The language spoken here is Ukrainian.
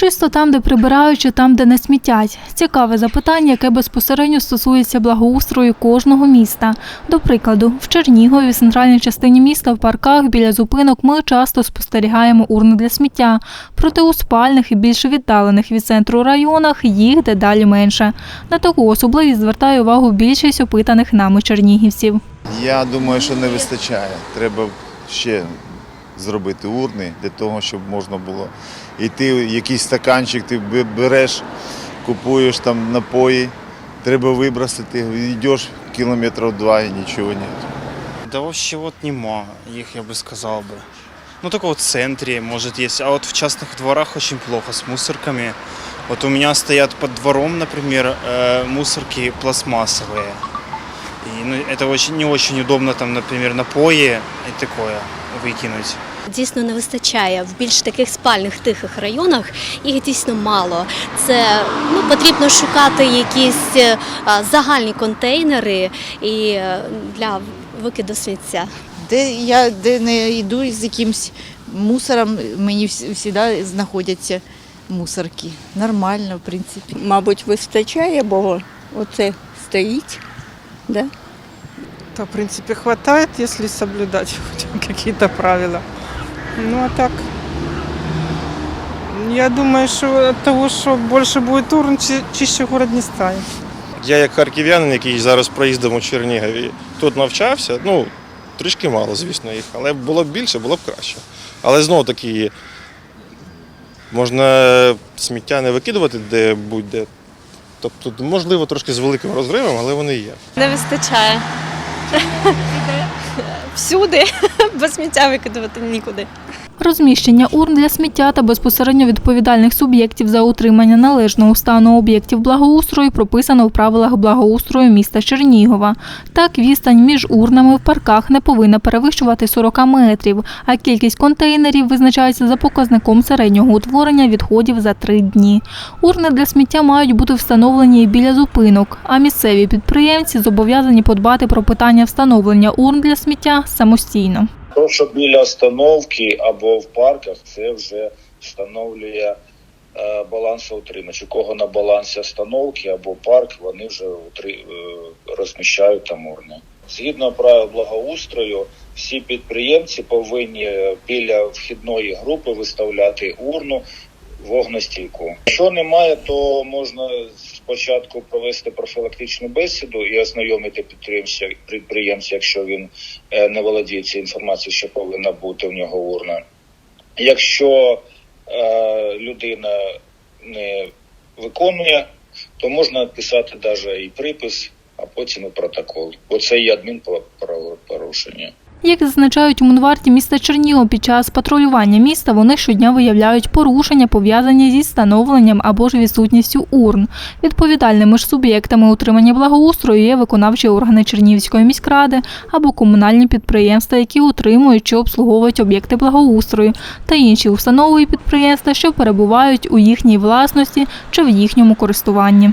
Чисто там, де прибирають, чи там, де не смітять. Цікаве запитання, яке безпосередньо стосується благоустрою кожного міста. До прикладу, в Чернігові, в центральній частині міста, в парках біля зупинок ми часто спостерігаємо урни для сміття. Проте у спальних і більш віддалених від центру районах їх дедалі менше. На таку особливість звертає увагу більшість опитаних нами чернігівців. Я думаю, що не вистачає. Треба ще зробити урни для того, щоб можна було йти, якийсь стаканчик ти бе- береш, купуєш там напої, треба вибросити, йдеш кілометрів два і нічого немає. Да вообще вот нема их, я бы сказал бы. Ну, только вот в центре, может, есть. А вот в частных дворах очень плохо с мусорками. Вот у меня стоят под двором, например, э, мусорки пластмассовые. И, ну, это очень, не очень удобно, там, например, напои и такое выкинуть. Дійсно не вистачає в більш таких спальних тихих районах. Їх дійсно мало. Це ну потрібно шукати якісь е, загальні контейнери і е, для викиду сміття. Де я де не йду з якимсь мусором, мені завжди знаходяться мусорки. Нормально, в принципі. мабуть, вистачає, бо оце стоїть. Да? Да, в принципе, хватает, если соблюдать хоть какие-то правила. Ну а так, я думаю, что от того, что больше будет урн, чище город не станет. Я як харків'янин, який зараз проїздом у Чернігові, тут навчався, ну, трішки мало, звісно, їх, але було б більше, було б краще. Але знову таки, можна сміття не викидувати де будь-де. Тобто, можливо, трошки з великим розривом, але вони є. Не вистачає. Всюди, без сміття викидувати нікуди. Розміщення урн для сміття та безпосередньо відповідальних суб'єктів за утримання належного стану об'єктів благоустрою прописано в правилах благоустрою міста Чернігова. Так, відстань між урнами в парках не повинна перевищувати 40 метрів, а кількість контейнерів визначається за показником середнього утворення відходів за три дні. Урни для сміття мають бути встановлені і біля зупинок, а місцеві підприємці зобов'язані подбати про питання встановлення урн для сміття самостійно. То, що біля остановки або в парках, це вже встановлює е, балансоутримач. У кого на балансі остановки або парк, вони вже утри, е, розміщають там урни. Згідно правил благоустрою, всі підприємці повинні біля вхідної групи виставляти урну вогнестійку. Якщо немає, то можна спочатку провести профілактичну бесіду і ознайомити підприємця, підприємця, якщо він е, не володіє цією інформацією, що повинна бути в нього урна. Якщо е, людина не виконує, то можна писати навіть і припис, а потім і протокол. Бо це є адмінправопорушення. Як зазначають у Мунварті міста Чернігов, під час патрулювання міста вони щодня виявляють порушення, пов'язані зі встановленням або ж відсутністю урн. Відповідальними ж суб'єктами утримання благоустрою є виконавчі органи Чернігівської міськради або комунальні підприємства, які утримують чи обслуговують об'єкти благоустрою, та інші установи і підприємства, що перебувають у їхній власності чи в їхньому користуванні.